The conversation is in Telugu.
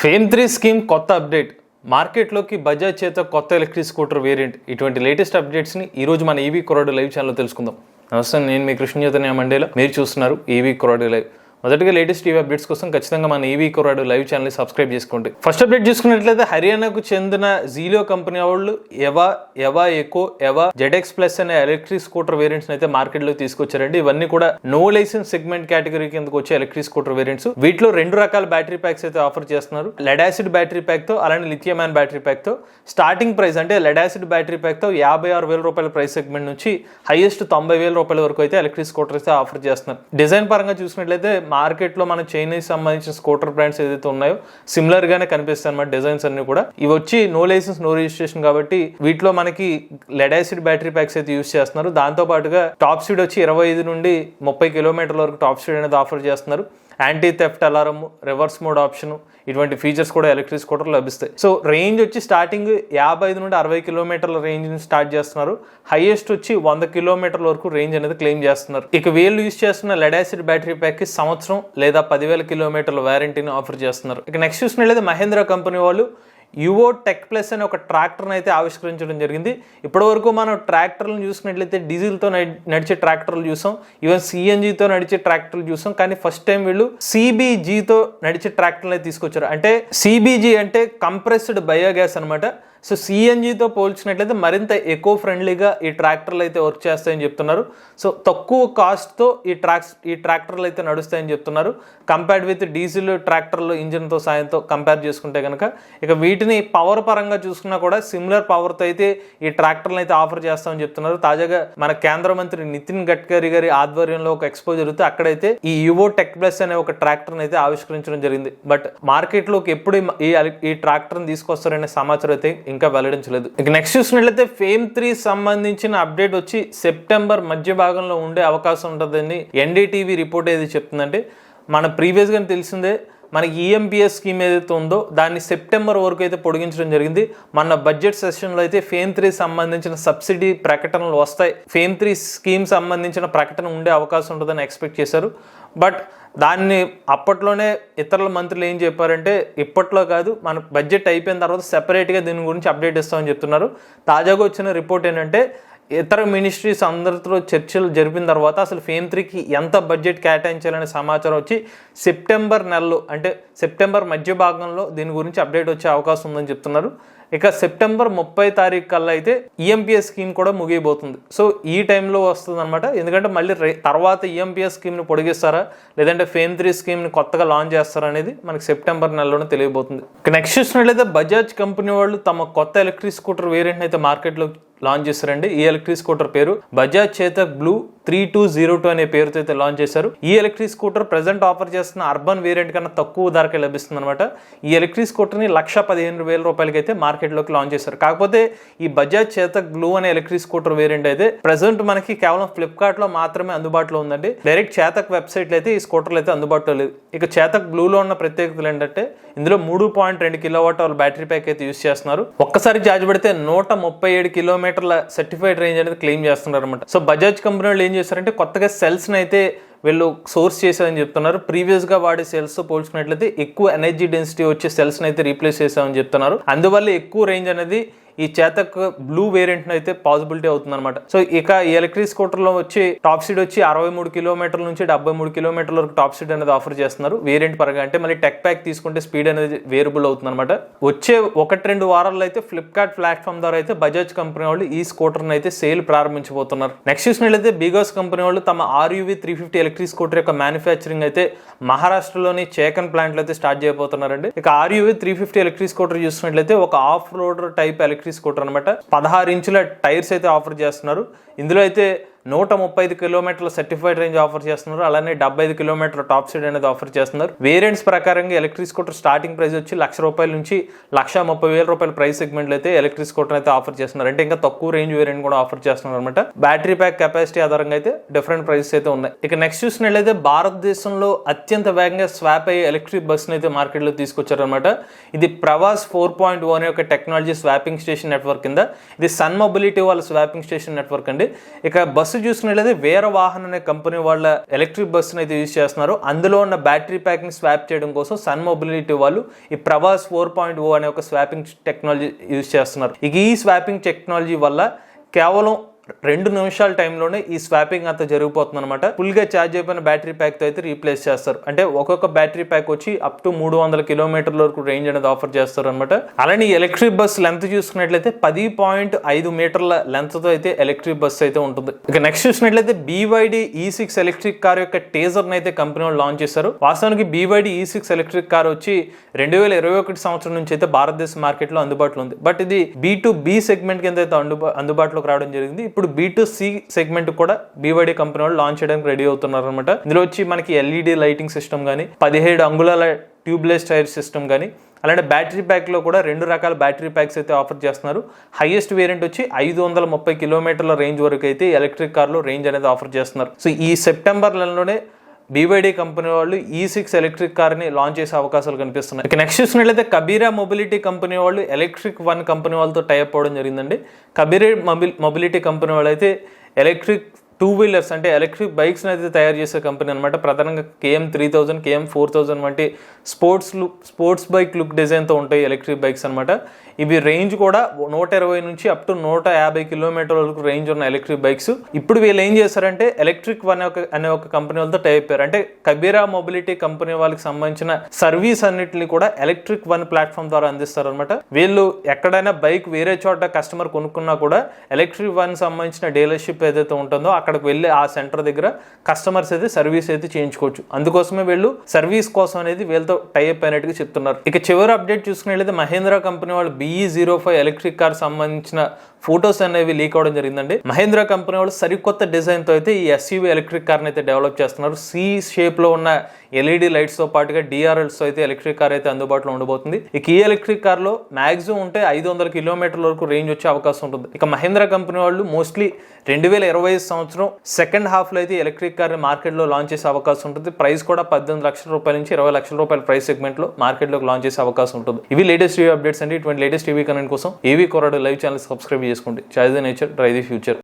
ఫేమ్ త్రీ స్కీమ్ కొత్త అప్డేట్. మార్కెట్లోకి బజాజ్ చేత కొత్త ఎలక్ట్రిక్ స్కూటర్ వేరియంట్. ఇటువంటి లేటెస్ట్ అప్డేట్స్ని ఈ రోజు మన ఈవీ కొరడు లైవ్ ఛానల్లో తెలుసుకుందాం. నమస్తే నేను మీ కృష్ణ చైతన్య మండేలో. మీరు చూస్తున్నారు ఈవీ కొరడు లైవ్. మొదటిగా లేటెస్ట్ టీవీ అప్డేట్స్ కోసం ఖచ్చితంగా మన ఈవీ కొరాడు లైవ్ ఛానల్ సబ్స్క్రైబ్ చేసుకోండి. ఫస్ట్ అప్డేట్ చూసుకున్నట్లయితే హర్యానాకు చెందిన జీలో కంపెనీ వాళ్ళు Eva Eva eco Eva ZX plus అనే ఎలక్ట్రిక్ స్కూటర్ వేరియంట్స్ అయితే మార్కెట్లో తీసుకొచ్చారండి. ఇవన్నీ కూడా నో లైసెన్స్ సెగ్మెంట్ కేటగిరీ కిందకు వచ్చే ఎలక్ట్రిక్ స్కూటర్ వేరియంట్స్ వీటిలో రెండు రకాల బ్యాటరీ ప్యాక్స్ అయితే ఆఫర్ చేస్తున్నారు. లెడ్ యాసిడ్ బ్యాటరీ ప్యాక్తో అలానే లిథియం యాన్ బ్యాటరీ ప్యాక్తో. స్టార్టింగ్ ప్రైస్ అంటే లెడ్ యాసిడ్ బ్యాటరీ ప్యాక్తో యాభై ఆరు వేల రూపాయల ప్రైస్ సెగ్మెంట్ నుంచి హైయెస్ట్ తొంభై వేల రూపాయల వరకు అయితే ఎలక్ట్రిక్ స్కూటర్ అయితే ఆఫర్ చేస్తున్నారు. డిజైన్ పరంగా చూసినట్లయితే మార్కెట్లో మన చైనీస్ సంబంధించిన స్కూటర్ బ్రాండ్స్ ఏదైతే ఉన్నాయో సిమిలర్గానే కనిపిస్తాయి అన్నమాట డిజైన్స్ అన్ని కూడా. ఇవి వచ్చి నో లైసెన్స్ నో రిజిస్ట్రేషన్ కాబట్టి వీటిలో మనకి లెడాసిడ్ బ్యాటరీ ప్యాక్స్ అయితే యూస్ చేస్తున్నారు. దాంతో పాటుగా టాప్ స్పీడ్ వచ్చి ఇరవై ఐదు నుండి ముప్పై కిలోమీటర్ల వరకు టాప్ స్పీడ్ అనేది ఆఫర్ చేస్తున్నారు. Anti theft alarm reverse mode option ఇటువంటి ఫీచర్స్ కూడా ఎలక్ట్రిక్ స్కూటర్ లభిస్తాయి. సో రేంజ్ వచ్చి స్టార్టింగ్ యాభై ఐదు నుండి అరవై కిలోమీటర్ల రేంజ్ నుంచి స్టార్ట్ చేస్తున్నారు. హైయెస్ట్ వచ్చి వంద కిలోమీటర్ల వరకు రేంజ్ అనేది క్లెయిమ్ చేస్తున్నారు. ఇక వీళ్ళు యూస్ చేస్తున్న లెడాసిడ్ బ్యాటరీ ప్యాక్కి సంవత్సరం లేదా పదివేల కిలోమీటర్ల వారంటీని ఆఫర్ చేస్తున్నారు. ఇక నెక్స్ట్ చూసినట్లయితే మహేంద్ర కంపెనీ వాళ్ళు యువో టెక్ ప్లస్ అనే ఒక ట్రాక్టర్ని అయితే ఆవిష్కరించడం జరిగింది. ఇప్పటివరకు మనం ట్రాక్టర్లను చూసినట్లయితే డీజిల్తో నడిచే ట్రాక్టర్లు చూసాం. ఈవెన్ సిఎన్జితో నడిచే ట్రాక్టర్లు చూసాం. కానీ ఫస్ట్ టైం వీళ్ళు సిబిజీతో నడిచే ట్రాక్టర్లు అయితే తీసుకొచ్చారు. అంటే సిబిజీ అంటే కంప్రెస్డ్ బయోగ్యాస్ అనమాట సో సిఎన్జితో పోల్చినట్లయితే మరింత ఎకో ఫ్రెండ్లీగా ఈ ట్రాక్టర్లు అయితే వర్క్ చేస్తాయని చెప్తున్నారు. సో తక్కువ కాస్ట్తో ఈ ట్రాక్స్ ఈ ట్రాక్టర్లు అయితే నడుస్తాయని చెప్తున్నారు. కంపేర్డ్ విత్ డీజిల్ ట్రాక్టర్లు ఇంజిన్తో సాయంతో కంపేర్ చేసుకుంటే కనుక ఇక వీటిని పవర్ పరంగా చూసుకున్నా కూడా సిమిలర్ పవర్తో అయితే ఈ ట్రాక్టర్లు అయితే ఆఫర్ చేస్తామని చెప్తున్నారు. తాజాగా మన కేంద్ర మంత్రి నితిన్ గడ్కరీ గారి ఆధ్వర్యంలో ఒక ఎక్స్పో జరుగుతూ అక్కడైతే ఈ యువో టెక్ ప్లస్ అనే ఒక ట్రాక్టర్ని అయితే ఆవిష్కరించడం జరిగింది. బట్ మార్కెట్లోకి ఎప్పుడు ఈ ఈ ట్రాక్టర్ని తీసుకొస్తారనే సమాచారం అయితే ఇంకా వెల్లడించలేదు. ఇక నెక్స్ట్ చూసినట్లయితే ఫేమ్ త్రీ సంబంధించిన అప్డేట్ వచ్చి సెప్టెంబర్ మధ్య భాగంలో ఉండే అవకాశం ఉంటుందని ఎన్డీటీవీ రిపోర్ట్ ఏది చెప్తుందంటే మన ప్రీవియస్గా తెలిసిందే మనకి ఈఎంపీఎస్ స్కీమ్ ఏదైతే ఉందో దాన్ని సెప్టెంబర్ వరకు అయితే పొడిగించడం జరిగింది. మన బడ్జెట్ సెషన్లో అయితే ఫేమ్ త్రీ సంబంధించిన సబ్సిడీ ప్రకటనలు వస్తాయి. ఫేమ్ త్రీ స్కీమ్ సంబంధించిన ప్రకటన ఉండే అవకాశం ఉంటుందని ఎక్స్పెక్ట్ చేశారు. బట్ దాన్ని అప్పట్లోనే ఇతరుల మంత్రులు ఏం చెప్పారంటే ఇప్పట్లో కాదు మన బడ్జెట్ అయిపోయిన తర్వాత సెపరేట్గా దీని గురించి అప్డేట్ ఇస్తామని చెప్తున్నారు. తాజాగా వచ్చిన రిపోర్ట్ ఏంటంటే ఇతర మినిస్ట్రీస్ అందరితో చర్చలు జరిపిన తర్వాత అసలు ఫేమ్ త్రీకి ఎంత బడ్జెట్ కేటాయించాలనే సమాచారం వచ్చి సెప్టెంబర్ నెలలో అంటే సెప్టెంబర్ మధ్య భాగంలో దీని గురించి అప్డేట్ వచ్చే అవకాశం ఉందని చెప్తున్నారు. ఇక సెప్టెంబర్ ముప్పై తారీఖు కల్లా అయితే ఈఎంపీఎస్ స్కీమ్ కూడా ముగియబోతుంది. సో ఈ టైంలో వస్తుంది అనమాట ఎందుకంటే మళ్ళీ తర్వాత ఈఎంపీఎస్ స్కీమ్ని పొడిగిస్తారా? లేదంటే ఫేమ్ త్రీ స్కీమ్ని కొత్తగా లాంచ్ చేస్తారా అనేది మనకి సెప్టెంబర్ నెలలోనే తెలియబోతుంది. నెక్స్ట్ చూసినట్లయితే బజాజ్ కంపెనీ వాళ్ళు తమ కొత్త ఎలక్ట్రిక్ స్కూటర్ వేరియంట్ అయితే మార్కెట్లో లాంచ్ చేశారండి ఈ ఎలక్ట్రిక్ స్కూటర్ పేరు Bajaj Chetak blue three two zero two అనే పేరుతో అయితే లాంచ్ చేశారు. ఈ ఎలక్ట్రిక్ స్కూటర్ ప్రజెంట్ ఆఫర్ చేస్తున్న అర్బన్ వేరియంట్ కన్నా తక్కువ ధరకే లభిస్తుంది అనమాట ఈ ఎలక్ట్రిక్ స్కూటర్ని లక్ష పదిహేను వేల రూపాయలకి అయితే మార్కెట్లోకి లాంచ్ చేశారు. కాకపోతే ఈ బజాజ్ చేత బ్లూ అనే ఎలక్ట్రిక్ స్కూటర్ వేరియంట్ అయితే ప్రజెంట్ మనకి కేవలం ఫ్లిప్కార్ట్లో మాత్రమే అందుబాటులో ఉందండి. డైరెక్ట్ చేతక్ వెబ్సైట్ అయితే ఈ స్కూటర్లు అయితే అందుబాటులో లేదు ఇక చేతక్ బ్లూలో ఉన్న ప్రత్యేకతలు ఏంటంటే ఇందులో మూడు పాయింట్ రెండు కిలోవాట్ అవర్ బ్యాటరీ ప్యాక్ అయితే యూస్ చేస్తున్నారు. ఒక్కసారి ఛార్జ్ పెడితే నూట ముప్పై ఏడు కిలోమీటర్ల సర్టిఫైడ్ రేంజ్ అనేది క్లెయిమ్ చేస్తున్నారు అనమాట సో బజాజ్ కంపెనీ వాళ్ళు ఏం చేశారంటే కొత్తగా సెల్స్ అయితే వీళ్ళు సోర్స్ చేశామని చెప్తున్నారు. ప్రీవియస్గా వాడే సెల్స్ పోల్చుకున్నట్లయితే ఎక్కువ ఎనర్జీ డెన్సిటీ వచ్చే సెల్స్ని అయితే రీప్లేస్ చేసామని చెప్తున్నారు. అందువల్ల ఎక్కువ రేంజ్ అనేది ఈ చేతక్ బ్లూ వేరియంట్ అయితే పాసిబిలిటీ అవుతుంది అనమాట సో ఇక ఈ ఎలక్ట్రిక్ స్కూటర్లో వచ్చి టాప్ స్పీడ్ వచ్చి అరవై మూడు కిలోమీటర్ల నుంచి డెబ్బై మూడు కిలోమీటర్ల వరకు టాప్ స్పీడ్ అనేది ఆఫర్ చేస్తున్నారు. వేరియంట్ పరంగా అంటే మళ్ళీ టెక్ ప్యాక్ తీసుకుంటే స్పీడ్ అనేది వేరియబుల్ అవుతుంది అనమాట వచ్చే ఒకటి రెండు వారాల్లో అయితే ఫ్లిప్కార్ట్ ప్లాట్ఫామ్ ద్వారా అయితే బజాజ్ కంపెనీ వాళ్ళు ఈ స్కూటర్ని అయితే సేల్ ప్రారంభించబోతున్నారు. నెక్స్ట్ చూసినట్లయితే బిగాస్ కంపెనీ వాళ్ళు తమ RUV three fifty electric scooter యొక్క మ్యానుఫ్యాక్చరింగ్ అయితే మహారాష్ట్రలోని చేకన్ ప్లాంట్లో అయితే స్టార్ట్ చేయబోతున్నారండి. ఇక RUV three fifty electric scooter చూసినట్లయితే ఒక off road type electric scooter అనమాట పదహారు ఇంచుల టైర్స్ అయితే ఆఫర్ చేస్తున్నారు. ఇందులో అయితే నూట ముప్పై ఐదు కిలోమీటర్ల సర్టిఫైడ్ రేంజ్ ఆఫర్ చేస్తున్నారు. అలానే డెబ్బై ఐదు కిలోమీటర్ల టాప్ స్పీడ్ అనేది ఆఫర్ చేస్తున్నారు. వేరియంట్స్ ప్రకారంగా ఎలక్ట్రిక్ స్కూటర్ స్టార్టింగ్ ప్రైస్ వచ్చి లక్ష రూపాయల నుంచి లక్ష ముప్పై వేల రూపాయల ప్రైస్ సెగ్మెంట్లు అయితే ఎలక్ట్రిక్ స్కూటర్ అయితే ఆఫర్ చేస్తున్నారు. అంటే ఇంకా తక్కువ రేంజ్ వేరియంట్ కూడా ఆఫర్ చేస్తున్నారు అనమాట బ్యాటరీ ప్యాక్ కెపాసిటీ ఆధారంగా అయితే డిఫరెంట్ ప్రైసెస్ అయితే ఉన్నాయి. ఇక నెక్స్ట్ చూసినట్లయితే భారతదేశంలో అత్యంత వేగంగా స్వాప్ అయ్యే ఎలక్ట్రిక్ బస్సుని అయితే మార్కెట్లో తీసుకొచ్చారనమాట ఇది ప్రవాస్ ఫోర్ పాయింట్ వన్ యొక్క టెక్నాలజీ స్వాపింగ్ స్టేషన్ నెట్వర్క్ కింద. ఇది సన్ మొబిలిటీ వాళ్ళ స్వాపింగ్ స్టేషన్ నెట్వర్క్ అండి. ఇక బస్ బస్సు చూసుకున్నట్లయితే వేరే వాహన్ అనే కంపెనీ వాళ్ళ ఎలక్ట్రిక్ బస్సును అయితే యూజ్ చేస్తున్నారు. అందులో ఉన్న బ్యాటరీ ప్యాక్ని స్వాప్ చేయడం కోసం సన్ మొబిలిటీ వాళ్ళు ఈ ప్రవాస్ ఫోర్ పాయింట్ ఓ అనే ఒక స్వాపింగ్ టెక్నాలజీ యూజ్ చేస్తున్నారు. ఇక ఈ స్వాపింగ్ టెక్నాలజీ వల్ల కేవలం రెండు నిమిషాల టైంలోనే ఈ స్వాపింగ్ అంతా జరిగిపోతుంది అనమాట ఫుల్గా ఛార్జ్ అయిపోయిన బ్యాటరీ ప్యాక్తో అయితే రీప్లేస్ చేస్తారు. అంటే ఒక్కొక్క బ్యాటరీ ప్యాక్ వచ్చి అప్ టు మూడు వందల కిలోమీటర్ల వరకు రేంజ్ అనేది ఆఫర్ చేస్తారు అనమాట అలానే ఎలక్ట్రిక్ బస్ లెంత్ చూసుకున్నట్లయితే పది పాయింట్ ఐదు మీటర్ల లెంత్తో అయితే ఎలక్ట్రిక్ బస్ అయితే ఉంటుంది. ఇక నెక్స్ట్ చూసినట్లయితే బీవైడి ఈ e సిక్స్ ఎలక్ట్రిక్ కార్ యొక్క టేజర్ అయితే కంపెనీ వాళ్ళు లాంచ్ చేశారు. వాస్తవానికి బీవైడి ఈ e సిక్స్ ఎలక్ట్రిక్ కార్ వచ్చి రెండు వేల ఇరవై ఒకటి సంవత్సరం నుంచి అయితే భారతదేశ మార్కెట్లో అందుబాటులో ఉంది. బట్ ఇది బీ టు బి సెగ్మెంట్ కింద అయితే అందుబాటులోకి రావడం జరిగింది. ఇప్పుడు బీ టు సి సెగ్మెంట్ కూడా బీవైడి కంపెనీ వాళ్ళు లాంచ్ చేయడానికి రెడీ అవుతున్నారు అనమాట ఇందులో వచ్చి మనకి ఎల్ఈడి లైటింగ్ సిస్టమ్ కానీ పదిహేడు అంగుళాల ట్యూబ్లెస్ టైర్ సిస్టమ్ కానీ అలాంటి బ్యాటరీ ప్యాక్లో కూడా రెండు రకాల బ్యాటరీ ప్యాక్స్ అయితే ఆఫర్ చేస్తున్నారు. హైయెస్ట్ వేరియంట్ వచ్చి ఐదు వందల ముప్పై కిలోమీటర్ల రేంజ్ వరకు అయితే ఎలక్ట్రిక్ కార్లో రేంజ్ అనేది ఆఫర్ చేస్తున్నారు. సో ఈ సెప్టెంబర్ నెలలోనే బీవైడీ కంపెనీ వాళ్ళు ఈ సిక్స్ ఎలక్ట్రిక్ కార్ని లాంచ్ చేసే అవకాశాలు కనిపిస్తున్నాయి. ఇక నెక్స్ట్ చూసినట్లయితే కబీరా మొబిలిటీ కంపెనీ వాళ్ళు ఎలక్ట్రిక్ వన్ కంపెనీ వాళ్ళతో టైప్ అవ్వడం జరిగిందండి. కబీరా మొబిల్ మొబిలిటీ కంపెనీ వాళ్ళు అయితే ఎలక్ట్రిక్ టూ వీలర్స్ అంటే ఎలక్ట్రిక్ బైక్స్ అయితే తయారు చేసే కంపెనీ అనమాట ప్రధానంగా KM three thousand KM four thousand వంటి sports look sports bike look డిజైన్తో ఉంటాయి ఎలక్ట్రిక్ బైక్స్ అనమాట ఇవి రేంజ్ కూడా నూట ఇరవై నుంచి అప్ టు నూట యాభై కిలోమీటర్ల వరకు రేంజ్ ఉన్న ఎలక్ట్రిక్ బైక్స్. ఇప్పుడు వీళ్ళు ఏం చేశారంటే ఎలక్ట్రిక్ వన్ ఒక అనే ఒక కంపెనీ వాళ్ళతో టైప్ అయ్యారు అంటే కబీరా మొబిలిటీ కంపెనీ వాళ్ళకి సంబంధించిన సర్వీస్ అన్నిటిని కూడా ఎలక్ట్రిక్ వన్ ప్లాట్ఫామ్ ద్వారా అందిస్తారు అనమాట వీళ్ళు ఎక్కడైనా బైక్ వేరే చోట కస్టమర్ కొనుక్కున్నా కూడా ఎలక్ట్రిక్ వన్ సంబంధించిన డీలర్షిప్ ఏదైతే ఉంటుందో అక్కడ అక్కడికి వెళ్ళి ఆ సెంటర్ దగ్గర కస్టమర్స్ అయితే సర్వీస్ అయితే చేయించుకోవచ్చు. అందుకోసమే వీళ్ళు సర్వీస్ కోసం అనేది వీళ్ళతో టైప్ అయినట్టుగా చెప్తున్నారు. ఇక చివరి అప్డేట్ చూసుకున్నట్లయితే మహేంద్ర కంపెనీ వాళ్ళు BE zero five electric car సంబంధించిన ఫొటోస్ అనేవి లీక్ అవడం జరిగిందండి. మహేంద్ర కంపెనీ వాళ్ళు సరికొత్త డిజైన్తో అయితే ఈ ఎస్యూవి ఎలక్ట్రిక్ కార్ అయితే డెవలప్ చేస్తున్నారు. సి షేప్లో ఉన్న ఎల్ఈడి లైట్స్తో పాటుగా డిఆర్ఎల్స్ అయితే ఎలక్ట్రిక్ కార్ అయితే అందుబాటులో ఉండబోతుంది. ఇక ఈ ఎలక్ట్రిక్ కార్లో మాక్సిమం ఉంటే ఐదు వందల కిలోమీటర్ల వరకు రేంజ్ వచ్చే అవకాశం ఉంటుంది. ఇక మహేంద్ర కంపెనీ వాళ్ళు మోస్ట్లీ రెండు వేల ఇరవై ఐదు సంవత్సరం సెకండ్ హాఫ్లో అయితే ఎలక్ట్రిక్ కార్ మార్కెట్లో లాంచ్ చేసే అవకాశం ఉంటుంది. ప్రైస్ కూడా పద్దెనిమిది లక్షల రూపాయల నుంచి ఇరవై లక్షల రూపాయల ప్రైస్ సెగ్మెంట్లో మార్కెట్ లాంచ్ చేసే అవకాశం ఉంటుంది. ఇవి లేటెస్ట్ టీవీ అప్డేట్స్ అండి. ఇటువంటి లేటెస్ట్ టీవీ కనెంట్ కోసం ఏవీ కొరడు లైవ్ ఛానల్ సబ్స్క్రైబ్ చేసుకోండి chai the nature try the future